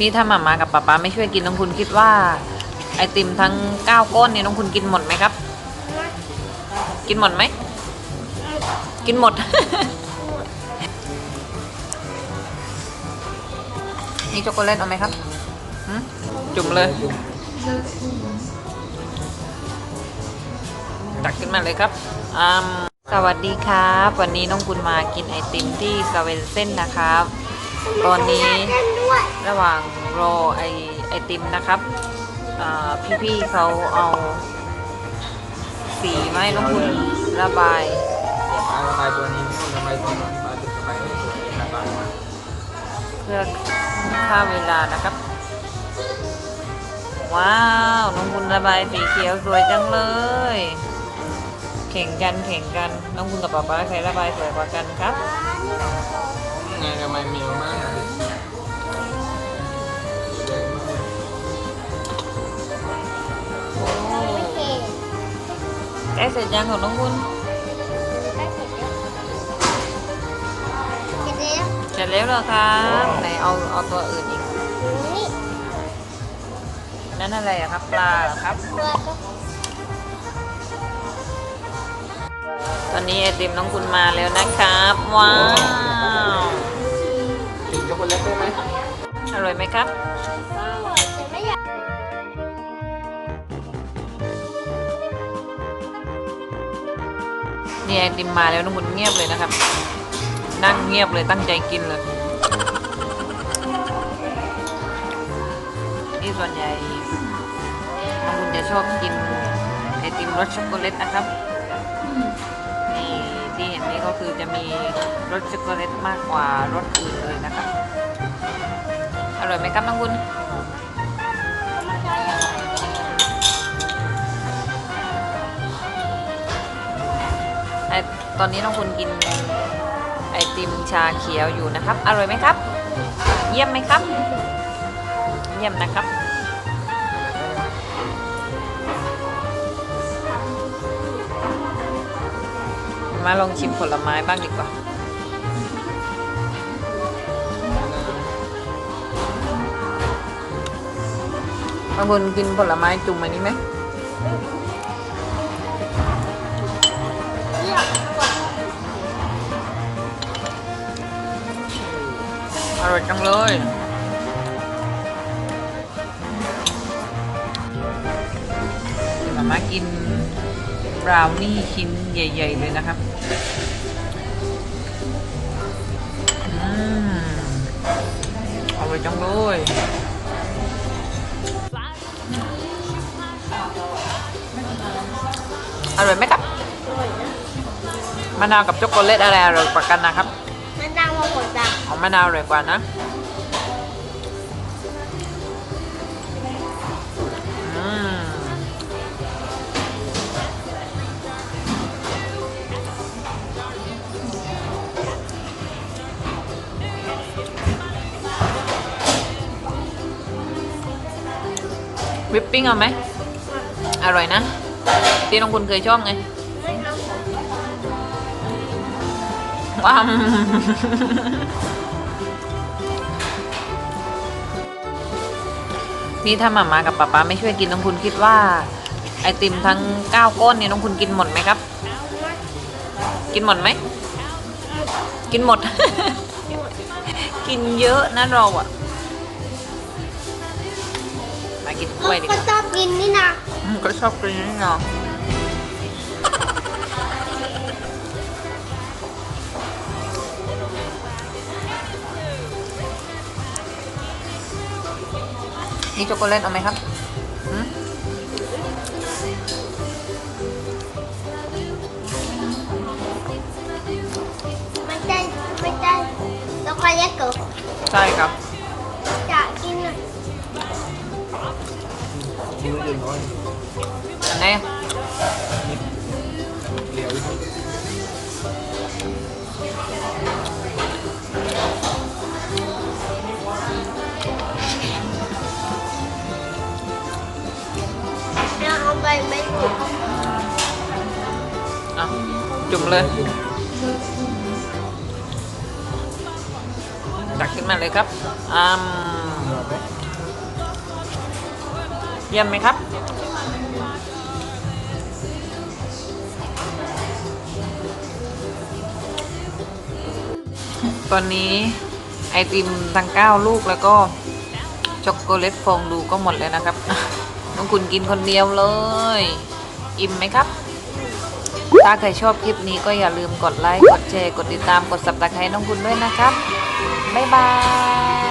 นี่ถ้าหมามากับป๊าป๊าไม่ช่วยกินน้องคุณคิดว่า ไอติมทั้งเก้าก้อนเนี่ยน้องคุณกินหมดไหมครับ กินหมดไหม กินหมด นี่ช็อกโกแลตเอาไหมครับจุ่มเลย ตักขึ้นมาเลยครับอืมสวัสดีครับ วันนี้น้องคุณมากินไอติมที่สเวนเซ่นนะครับ ตอนนี้ระหว่างรอไอไอติมนะครับอ่พี่ๆเขาเอาสีไมาให้น้องคุณระบายปลาระบายตัวนี้ระบายตัวนั้นปลาจะระบายระบายเพื่อฆ่าเวลานะครับ ว้าวน้องคุณระบายสีเขียวสวยจังเลยเข่งกันเข่งกันน้องคุณกับป๊าป๊าใครระบายสวยกว่ากันครับ ไงระบายเหนียวมากเลยโอ้ใกล้เสร็จยังของน้องคุณเสร็จแล้วเหรอครับไหนเอาเอาตัวอื่นอีก นั่นอะไรอะครับ ปลาเหรอครับ ตอนนี้ไอติมน้องคุณมาแล้วนะครับ ว้าวกิน ช็อกโกแลตได้ไหมอร่อยไหมครับ นี่ไอติมมาแล้วน้องคุณเงียบเลยนะครับ นั่งเงียบเลยตั้งใจกินเลยนี่ส่วนใหญ่น้องคุณจะชอบกินไอติมรสช็อกโกแลตนะครับ ที่เห็นนี่ก็คือจะมีรสช็อกโกแลตมากกว่ารสอื่นเลยนะครับอร่อยไหมครับน้องคุณไอตอนนี้น้องคุณกินไอติมชาเขียวอยู่นะครับ อร่อยไหมครับ เยี่ยมไหมครับ เยี่ยมนะครับ มาลองชิมผลไม้บ้างดีกว่า บางคนกินผลไม้จุ่มอันนี้ไหมอร่อยจังเลยมามากิน บราวนี่ชิ้นใหญ่ ๆ เลยนะครับอืมอร่อยจังเลยอร่อยไหมครับมะนาวกับช็อกโกแลตอะไรอร่อยกว่ากันนะครับ มันดังมาหมดอะของมะนาวอร่อยกว่านะ วิปปิ้งเอาไหม อร่อยนะ ที่น้องคุณเคยชอบไงไม่เอาผมว้ามนี่ถ้าหมามากับป๊าป๊าไม่ช่วยกินน้องคุณคิดว่า ไอติมทั้งเก้าก้อนเนี่ยน้องคุณกินหมดไหมครับ กินหมดไหม กินหมด กินเยอะนะเราอะ กินกล้วยดีกก็ว่าชอบกินนี่นะอืมก็ชอบกินนี่เนาะนี่ช็อกโกแลตเอาไหมครับหืมไม่ใช่ไม่ใช่แล้วก็เล็กเกิดใช่ครับ มือเดือดร้อนอันไหนเหลวเอาไปไม่ถูกอะจุ่มเลยตักขึ้นมาเลยครับอืม เยี่ยมไหมครับ ตอนนี้ไอติมทั้งเก้าลูกแล้วก็ช็อกโกแลตฟองดูก็หมดแล้วนะครับ น้องคุณกินคนเดียวเลย อิ่มไหมครับ ถ้าใครชอบคลิปนี้ก็อย่าลืมกดไลค์ กดแชร์ กดติดตาม กดสับตะไคร้น้องคุณด้วยนะครับ บ๊ายบาย